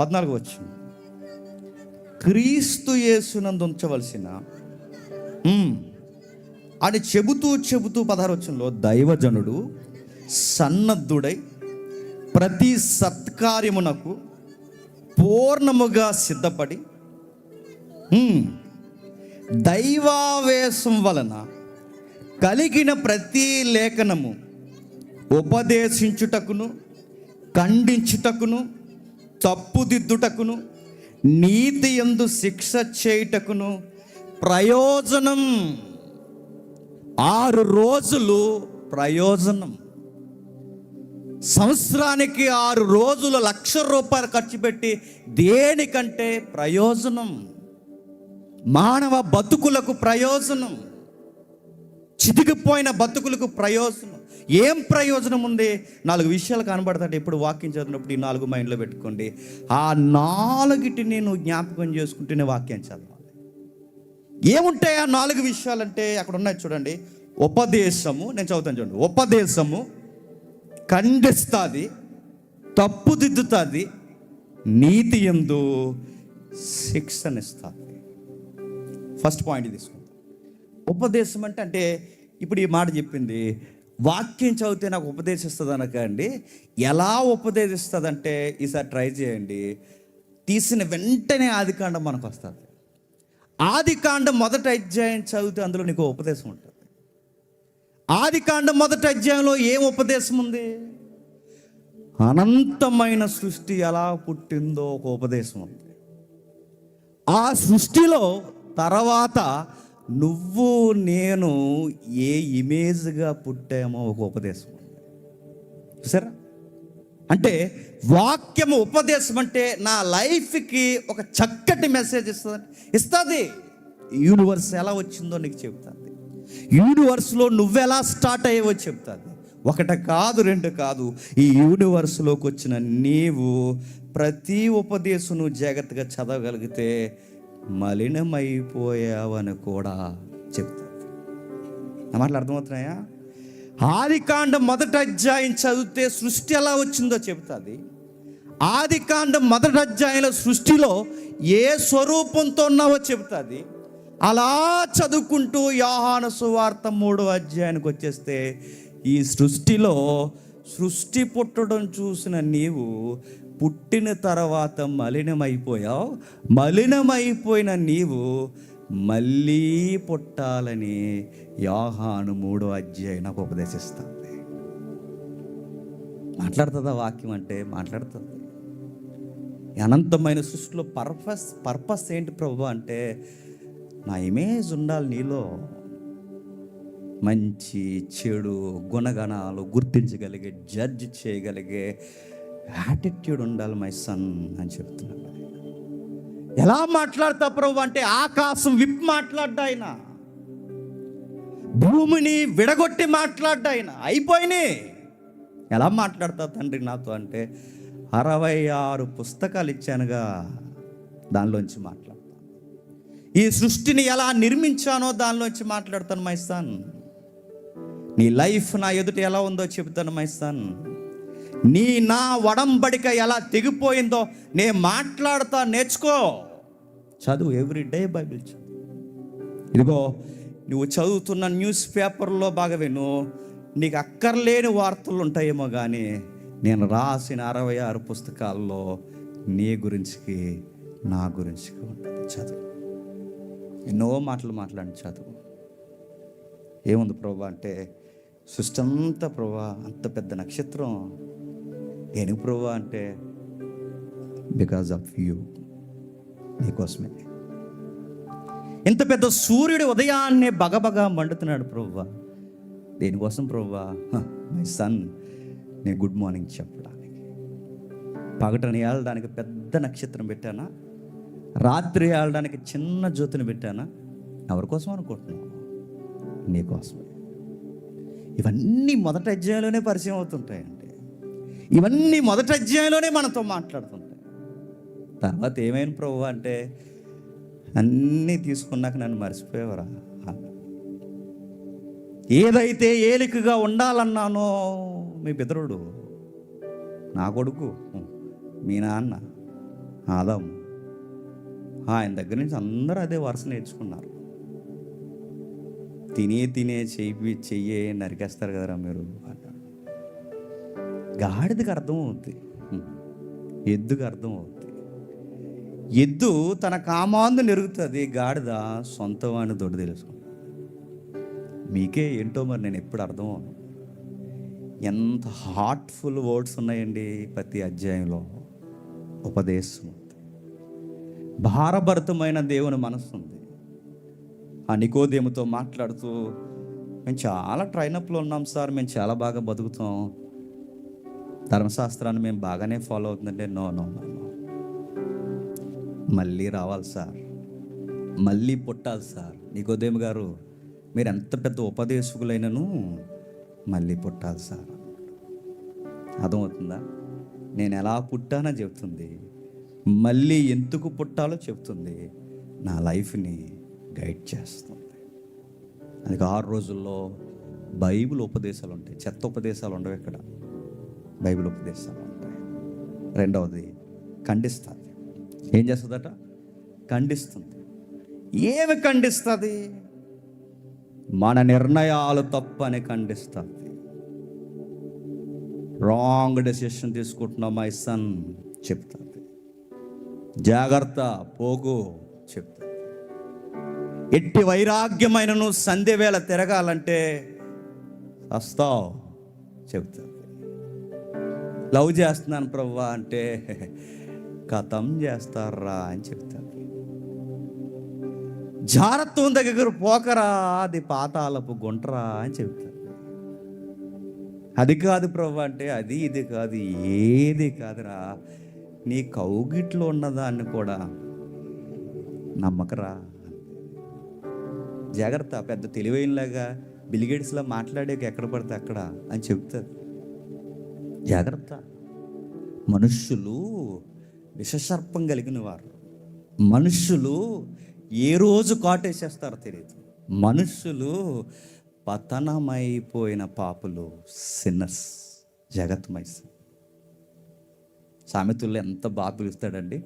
పద్నాలుగు వచ్చింది క్రీస్తు యేసునందు ఉంచవలసిన అని చెబుతూ చెబుతూ పదహారు దైవజనుడు సన్నద్ధుడై ప్రతి సత్కార్యమునకు పూర్ణముగా సిద్ధపడి దైవావేశం వలన కలిగిన ప్రతి లేఖనము ఉపదేశించుటకును ఖండించుటకును తప్పుదిద్దుటకును నీతి ఎందు శిక్ష చేయుటకును ప్రయోజనం. ఆరు రోజులు ప్రయోజనం. సంవత్సరానికి ఆరు రోజులు లక్ష రూపాయలు ఖర్చు పెట్టి దేనికంటే ప్రయోజనం? మానవ బతుకులకు ప్రయోజనం. చితికిపోయిన బతుకులకు ప్రయోజనం. ఏం ప్రయోజనం ఉంది? నాలుగు విషయాలు కనబడతాయి ఎప్పుడు వాక్యం చదివినప్పుడు ఈ నాలుగు మైండ్లో పెట్టుకోండి. ఆ నాలుగిటిని నేను జ్ఞాపకం చేసుకుంటేనే వాక్యం చదవాలి. ఏముంటాయి ఆ నాలుగు విషయాలంటే? అక్కడ ఉన్నాయి చూడండి. ఉపదేశము నేను చదువుతాను చూడండి. ఉపదేశము ఖండిస్తుంది తప్పుదిద్దుతుంది నీతి ఎందు శిక్షణిస్తుంది ఫస్ట్ పాయింట్ తీసుకోండి ఉపదేశం అంటే అంటే ఇప్పుడు ఈ మాట చెప్పింది వాక్యం చదివితే నాకు ఉపదేశిస్తుంది అనకండి ఎలా ఉపదేశిస్తుంది అంటే ఈసారి ట్రై చేయండి. తీసిన వెంటనే ఆదికాండం మనకు వస్తుంది ఆదికాండం మొదటి అధ్యాయం చదివితే అందులో నీకు ఉపదేశం ఉంటుంది. ఆదికాండం మొదటి అధ్యాయంలో ఏం ఉపదేశం ఉంది? అనంతమైన సృష్టి ఎలా పుట్టిందో ఒక ఉపదేశం ఉంది. ఆ సృష్టిలో తర్వాత నువ్వు నేను ఏ ఇమేజ్గా పుట్టామో ఒక ఉపదేశం సరే అంటే వాక్యము ఉపదేశం అంటే నా లైఫ్కి ఒక చక్కటి మెసేజ్ ఇస్తుంది ఇస్తుంది. యూనివర్స్ ఎలా వచ్చిందో నీకు చెప్తుంది యూనివర్స్లో నువ్వెలా స్టార్ట్ అయ్యేవో చెప్తుంది ఒకట కాదు రెండు కాదు. ఈ యూనివర్స్లోకి వచ్చిన నీవు ప్రతి ఉపదేశం నువ్వు జాగ్రత్తగా చదవగలిగితే మలినమైపోయావని కూడా చెప్తుంది నా మాటలు అర్థమవుతున్నాయా? ఆదికాండం మొదటి అధ్యాయం చదివితే సృష్టి ఎలా వచ్చిందో చెబుతుంది. ఆదికాండం మొదటి అధ్యాయంలో సృష్టిలో ఏ స్వరూపంతో ఉన్నావో చెబుతుంది. అలా చదువుకుంటూ యోహాను సువార్త మూడో అధ్యాయానికి వచ్చేస్తే ఈ సృష్టిలో సృష్టి పుట్టడం చూసిన నీవు పుట్టిన తర్వాత మలినమైపోయావు. మలినమైపోయిన నీవు మళ్ళీ పుట్టాలని యోహాను మూడో అధ్యాయన నాకు ఉపదేశిస్తుంది. మాట్లాడుతుందా వాక్యం అంటే? మాట్లాడుతుంది. అనంతమైన సృష్టిలో పర్పస్ పర్పస్ ఏంటి ప్రభు అంటే నా ఇమేజ్ ఉండాలి నీలో. మంచి చెడు గుణగణాలు గుర్తించగలిగే జడ్జ్ చేయగలిగే యాటిట్యూడ్ ఉండాలి మై సన్ అని చెప్తున్నాడు ఎలా మాట్లాడతా ప్రభు అంటే ఆకాశం విప్ మాట్లాడ్డా ఆయన. భూమిని విడగొట్టి మాట్లాడ్డా ఆయన. అయిపోయినాయి. ఎలా మాట్లాడతా తండ్రి నాతో అంటే అరవై ఆరు పుస్తకాలు ఇచ్చానుగా దానిలోంచి మాట్లాడతాను ఈ సృష్టిని ఎలా నిర్మించానో దానిలోంచి మాట్లాడతాను మైస్తాన్ సన్ నీ లైఫ్ నా ఎదుట ఎలా ఉందో చెబుతాను మైస్తాన్ సన్ నీ నా వడంబడిక ఎలా తెగిపోయిందో నేను మాట్లాడతా నేర్చుకో. చదువు ఎవ్రీ డే బైబిల్ చదువు. ఇదిగో నువ్వు చదువుతున్న న్యూస్ పేపర్లో బాగా విను నీకు అక్కర్లేని వార్తలు ఉంటాయేమో కానీ నేను రాసిన అరవై ఆరు పుస్తకాల్లో నీ గురించికి నా గురించికి ఉంటుంది చదువు. ఎన్నో మాటలు మాట్లాడి చదువు. ఏముంది ప్రభా అంటే సృష్టి అంతా ప్రభా అంత పెద్ద నక్షత్రం. ఎందుకు ప్రభు అంటే బికాజ్ ఆఫ్ యూ నీకోసమే. ఇంత పెద్ద సూర్యుడు ఉదయాన్నే బగబగా మండుతున్నాడు ప్రభువా దేనికోసం ప్రభువా మై సన్ నేను గుడ్ మార్నింగ్ చెప్పడానికి. పగటని ఏళ్ళడానికి పెద్ద నక్షత్రం పెట్టానా? రాత్రి ఏళ్ళడానికి చిన్న జ్యోతిని పెట్టానా? ఎవరి కోసం అనుకుంటున్నావు? నీకోసమే. ఇవన్నీ మొదట అధ్యాయంలోనే పరిచయం అవుతుంటాయండి. ఇవన్నీ మొదటి అధ్యాయంలోనే మనతో మాట్లాడుతుంటాయి. తర్వాత ఏమైనా ప్రభు అంటే అన్నీ తీసుకున్నాక నన్ను మర్చిపోయేవరా? ఏదైతే ఏలికగా ఉండాలన్నానో మీ పితరుడు నా కొడుకు మీ నాన్న ఆదాము ఆయన దగ్గర నుంచి అందరూ అదే వరుస నేర్చుకున్నారు. తినే తినే చెయ్యి చెయ్యే నరికేస్తారు కదరా మీరు. గాడిదకి అర్థం అవుద్ది ఎద్దుకు అర్థం అవుద్ది ఎద్దు తన కామాందు నెరుగుతుంది. గాడిద సొంత వాడిని దొడ్డు తెలుసు మీకే ఏంటో మరి నేను ఎప్పుడు అర్థం అవును ఎంత హార్ట్ఫుల్ వర్డ్స్ ఉన్నాయండి ప్రతి అధ్యాయంలో. ఉపదేశం భారభరితమైన దేవుని మనసు ఉంది ఆ నికోదేముతో మాట్లాడుతూ మేము చాలా ట్రైనప్లో ఉన్నాం సార్. మేము చాలా బాగా బతుకుతాం. ధర్మశాస్త్రాన్ని మేము బాగానే ఫాలో అవుతుందంటే నో నో నో నో. మళ్ళీ రావాలి సార్. మళ్ళీ పుట్టాలి సార్. నీకోదేమి గారు మీరు ఎంత పెద్ద ఉపదేశకులైనను మళ్ళీ పుట్టాలి సార్. అర్థమవుతుందా? నేను ఎలా పుట్టానో చెప్తుంది. మళ్ళీ ఎందుకు పుట్టాలో చెప్తుంది. నా లైఫ్ని గైడ్ చేస్తుంది. అది ఆరు రోజుల్లో బైబిల్ ఉపదేశాలు ఉంటాయి. చెత్త ఉపదేశాలు ఉండవు ఇక్కడ. బైబిల్ ఉపదేశాలు ఉంటాయి రెండవది ఖండిస్తుంది. ఏం చేస్తుందట? ఖండిస్తుంది. ఏమి ఖండిస్తుంది? మన నిర్ణయాలు తప్పని ఖండిస్తుంది. రాంగ్ డెసిషన్ తీసుకుంటున్నావు మై సన్ చెప్తుంది. జాగ్రత్త పోగు చెప్తుంది. ఎట్టి వైరాగ్యమైనను సంధ్య వేళ తిరగాలంటే వస్తావు చెప్తుంది. లవ్ చేస్తున్నాను ప్రవ్వా అంటే కథం చేస్తారా అని చెప్తుంది జారత్వం దగ్గర పోకరా అది పాతాలపు గుంటరా అని చెప్తాను. అది కాదు ప్రభు అంటే అది ఇది కాదు ఏది కాదురా. నీ కౌగిట్లో ఉన్నదాన్ని కూడా నమ్మకరా. జాగ్రత్త పెద్ద తెలివైనలాగా బిలిగేట్స్లా మాట్లాడే ఎక్కడ పడితే అక్కడ అని చెప్తుంది జాగ్రత్త. మనుష్యులు విషసర్పం కలిగిన వారు. మనుష్యులు ఏ రోజు కాటేసేస్తారో తెలియదు మనుష్యులు పతనమైపోయిన పాపులు సిన్నర్స్ జగత్మయస్ సామెతల్లో ఎంత బాగా పిలుస్తాడండి?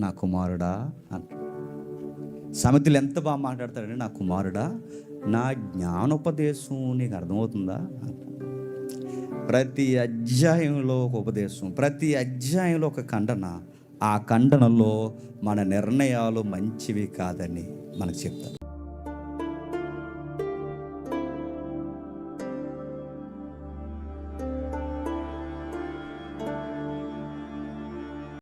నా కుమారుడా అంట. సామెతలు ఎంత బాగా మాట్లాడతాడండి? నా కుమారుడా నా జ్ఞానోపదేశం నీకు అర్థమవుతుందా అంట. ప్రతి అధ్యాయంలో ఒక ఉపదేశం ప్రతి అధ్యాయంలో ఒక ఖండన. ఆ ఖండనలో మన నిర్ణయాలు మంచివి కాదని మనకు చెప్తారు.